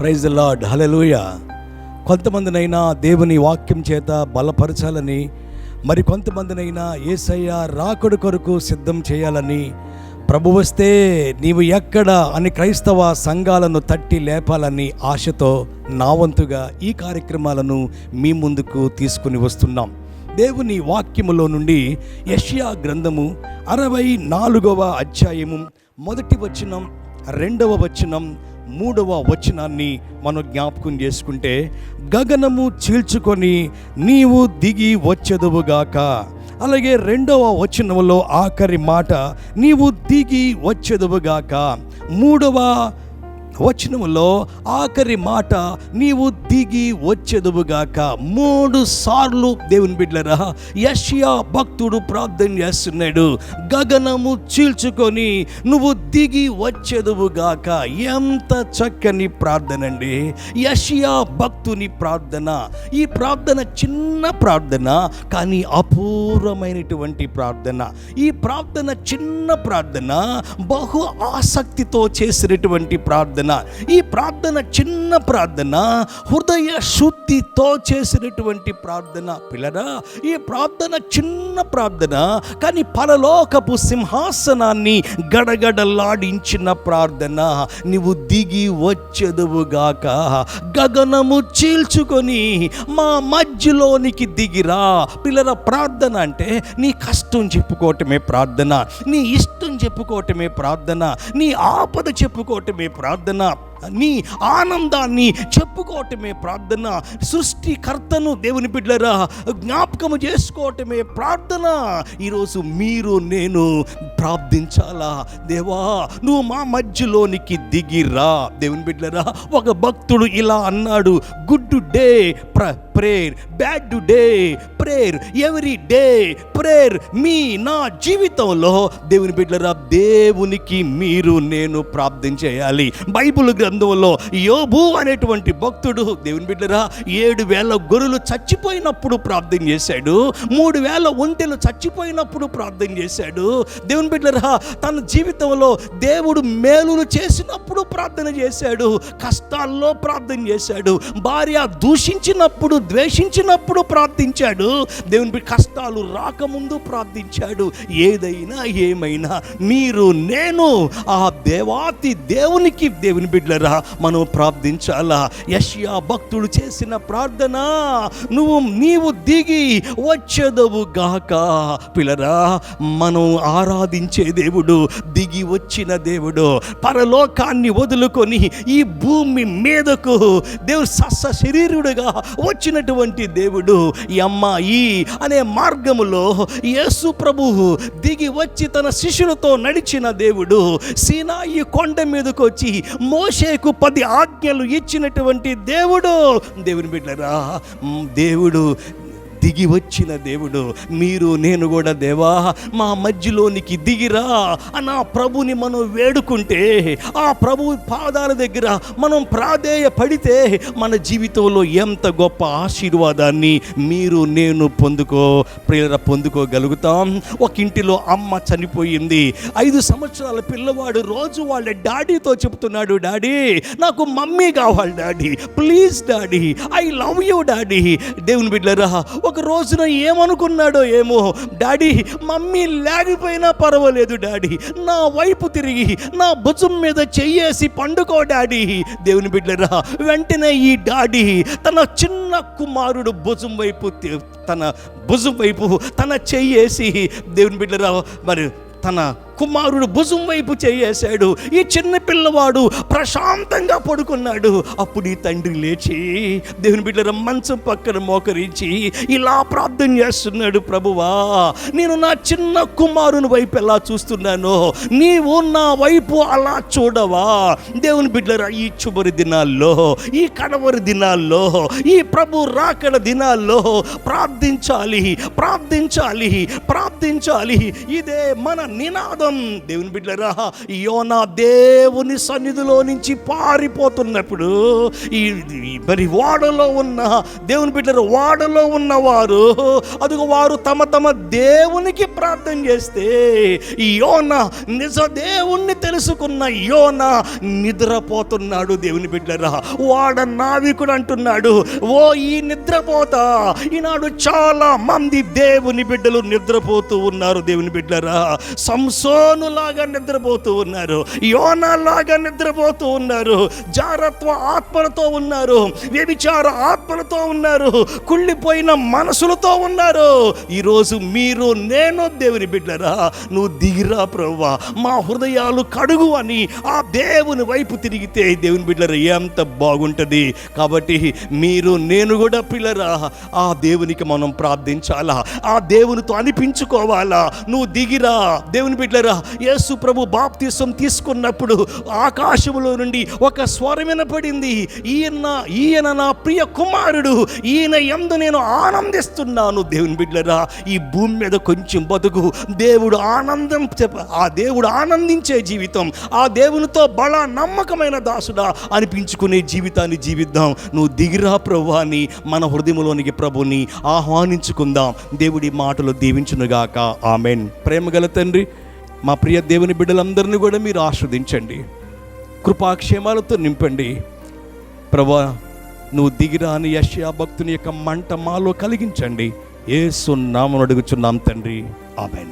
Praise lord hallelujah కొంతమందినైనా దేవుని వాక్యం చేత బలపరచాలని మరి కొంతమందినైనా ఏసయ్య రాకడు కొరకు సిద్ధం చేయాలని ప్రభు వస్తే నీవు ఎక్కడ అని క్రైస్తవ సంఘాలను తట్టి లేపాలని ఆశతో నా వంతుగా ఈ కార్యక్రమాలను మీ ముందుకు తీసుకుని వస్తున్నాం. దేవుని వాక్యములో నుండి యష్యా గ్రంథము అరవై నాలుగవ అధ్యాయము మొదటి వచనం రెండవ వచనం మూడవ వచనాన్ని మనం జ్ఞాపకం చేసుకుంటే గగనము చీల్చుకొని నీవు దిగి వచ్చెదవుగాక అలాగే రెండవ వచనంలో ఆఖరి మాట నీవు దిగి వచ్చెదవుగాక మూడవ వచనములో ఆఖరి మాట నీవు దిగి వచ్చెదవుగాక మూడు సార్లు దేవుని బిడ్డలరా యషియా భక్తుడు ప్రార్థన చేస్తున్నాడు. గగనము చీల్చుకొని నువ్వు దిగి వచ్చెదవుగాక ఎంత చక్కని ప్రార్థన అండి. యషియా భక్తుని ప్రార్థన. ఈ ప్రార్థన చిన్న ప్రార్థన కానీ అపూర్వమైనటువంటి ప్రార్థన. ఈ ప్రార్థన చిన్న ప్రార్థన బహు ఆసక్తితో చేసినటువంటి ప్రార్థన. ఈ ప్రార్థన చిన్న ప్రార్థన హృదయ శుద్ధితో చేసినటువంటి ప్రార్థన. పిల్లరా ఈ ప్రార్థన చిన్న ప్రార్థన కానీ పరలోకపు సింహాసనాన్ని గడగడలాడించిన ప్రార్థన. నీవు దిగి వచ్చెదువుగాక గగనము చీల్చుకొని మా మధ్యలోనికి దిగిరా. పిల్లల ప్రార్థన అంటే నీ కష్టం చెప్పుకోవటమే ప్రార్థన. నీ ఇష్టం చెప్పుకోవటమే ప్రార్థన. నీ ఆపద చెప్పుకోవటమే ప్రార్థన. నీ ఆనందాన్ని చెప్పుకోవటమే ప్రార్థన. సృష్టికర్తను దేవుని బిడ్డరా జ్ఞాపకము చేసుకోవటమే ప్రార్థన. ఈరోజు మీరు నేను ప్రార్థించాలా? దేవా నువ్వు మా మధ్యలోనికి దిగిరా. దేవుని బిడ్డరా ఒక భక్తుడు ఇలా అన్నాడు. గుడ్ డే ప్ర prayer bad day prayer every day prayer మీ నా జీవితంలో దేవుని బిడ్డరా దేవునికి మీరు నేను ప్రార్థన చేయాలి. బైబిల్ గ్రంథంలో యోబు అనేటువంటి భక్తుడు దేవుని బిడ్డరా ఏడు వేల గొర్రెలు చచ్చిపోయినప్పుడు ప్రార్థన చేశాడు. మూడు వేల ఒంటెలు చచ్చిపోయినప్పుడు ప్రార్థన చేశాడు. దేవుని బిడ్డరా తన జీవితంలో దేవుడు మేలులు చేసినప్పుడు ప్రార్థన చేశాడు. కష్టాల్లో ప్రార్థన చేశాడు. భార్య దూషించినప్పుడు ద్వేషించినప్పుడు ప్రార్థించాడు. దేవుని కష్టాలు రాకముందు ప్రార్థించాడు. ఏదైనా ఏమైనా మీరు నేను ఆ దేవాతి దేవునికి దేవుని బిడ్డలరా మనం ప్రార్థించాలా? యష్యా భక్తుడు చేసిన ప్రార్థన నువ్వు నీవు దిగి వచ్చేదవు గాక. పిల్లరా మనం ఆరాధించే దేవుడు దిగి వచ్చిన దేవుడు పరలోకాన్ని వదులుకొని ఈ భూమి మీదకు దేవుడు సస్స శరీరుడుగా వచ్చినటువంటి దేవుడు. ఈ ఈ అనే మార్గములో యేసు ప్రభువు దిగి వచ్చి తన శిష్యులతో నడిచిన దేవుడు సీనాయి కొండ మీదకు వచ్చి మోషేకు పది ఆజ్ఞలు ఇచ్చినటువంటి దేవుడు. దేవుని బిడ్డరా దేవుడు దిగి వచ్చిన దేవుడు మీరు నేను కూడా దేవా మా మధ్యలోనికి దిగిరా. అని ఆ ప్రభుని మనం వేడుకుంటే ఆ ప్రభు పాదాల దగ్గర మనం ప్రాధేయ పడితే మన జీవితంలో ఎంత గొప్ప ఆశీర్వాదాన్ని మీరు నేను పొందుకో ప్రేర పొందుకోగలుగుతాం. ఒక ఇంటిలో అమ్మ చనిపోయింది. ఐదు సంవత్సరాల పిల్లవాడు రోజు వాళ్ళ డాడీతో చెప్తున్నాడు డాడీ నాకు మమ్మీ కావాలి daddy. Please daddy I love you daddy. దేవుని బిడ్డరా ఒక రోజున ఏమనుకున్నాడో ఏమో డాడీ మమ్మీ లేకపోయినా పర్వాలేదు డాడీ. నా వైపు తిరిగి నా భుజం మీద చెయ్యేసి పండుకో డాడీ. దేవుని బిడ్డరా వెంటనే ఈ డాడీ తన చిన్న కుమారుడు భుజం వైపు తన భుజం వైపు తన చెయ్యేసి దేవుని బిడ్డరా మరి తన కుమారుడు భుజం వైపు చేయేశాడు. ఈ చిన్న పిల్లవాడు ప్రశాంతంగా పడుకున్నాడు. అప్పుడు ఈ తండ్రి లేచి దేవుని బిడ్డల మంచం పక్కన మోకరించి ఇలా ప్రార్థన చేస్తున్నాడు ప్రభువా. నేను నా చిన్న కుమారుని వైపు ఎలా చూస్తున్నానో నీవు నా వైపు అలా చూడవా. దేవుని బిడ్డల ఈ చుబరి దినాల్లో ఈ కడవరి దినాల్లో ఈ ప్రభు రాకడ దినాల్లో ప్రార్థించాలి ప్రార్థించాలి ప్రార్థించాలి. ఇదే మన నినాదం. కారణం దేవుని బిడ్డరా యోనా దేవుని సన్నిధిలో నుంచి పారిపోతున్నప్పుడు ఈ మరి వాడలో ఉన్న దేవుని బిడ్డలు వాడలో ఉన్నవారు అదిగో వారు తమ తమ దేవునికి ప్రార్థన చేస్తే యోన నిజ దేవుణ్ణి తెలుసుకున్న యోన నిద్రపోతున్నాడు దేవుని బిడ్డరా వాడ నావికుడు అంటున్నాడు ఓ ఈ నిద్రపోతా. ఈనాడు చాలా మంది దేవుని బిడ్డలు నిద్రపోతూ ఉన్నారు దేవుని బిడ్డరా సంసో లాగా నిద్రపోతూ ఉన్నారు యోనలాగా నిద్రపోతూ ఉన్నారు జారత్వ ఆత్మలతో ఉన్నారు వ్యభిచార ఆత్మలతో ఉన్నారు కుళ్ళిపోయిన మనసులతో ఉన్నారు. ఈరోజు మీరు నేను దేవుని బిడ్డరా నువ్వు దిగిరా ప్రవ్వా మా హృదయాలు కడుగు అని ఆ దేవుని వైపు తిరిగితే దేవుని బిడ్డరా ఎంత బాగుంటుంది. కాబట్టి మీరు నేను కూడా పిల్లరా ఆ దేవునికి మనం ప్రార్థించాలా ఆ దేవునితో అనిపించుకోవాలా నువ్వు దిగిరా దేవుని బిడ్డరా యేసు ప్రభు బాప్తిసం తీసుకున్నప్పుడు ఆకాశములో నుండి ఒక స్వరం వినపడింది. ఈయన ఈయన నా ప్రియ కుమారుడు ఈయన ఎందు నేను ఆనందిస్తున్నాను. దేవుని బిడ్డరా ఈ భూమి మీద కొంచెం బతుకు. దేవుడు ఆనందం చెప్ప ఆ దేవుడు ఆనందించే జీవితం ఆ దేవునితో బల నమ్మకమైన దాసుడా అనిపించుకునే జీవితాన్ని జీవిద్దాం. నువ్వు దిగిరా ప్రభువాని మన హృదయంలోనికి ప్రభుని ఆహ్వానించుకుందాం. దేవుడి మాటలు దీవించునుగాక. ఆమెన్. ప్రేమగల తండ్రి మా ప్రియ దేవుని బిడ్డలందరినీ కూడా మీరు ఆస్వాదించండి కృపాక్షేమాలతో నింపండి. ప్రభా నువ్వు దిగిరాని యష్యా భక్తుని యొక్క మంట మాలో కలిగించండి. ఏ సున్నామను అడుగుచున్నాం తండ్రి. ఆమెన్.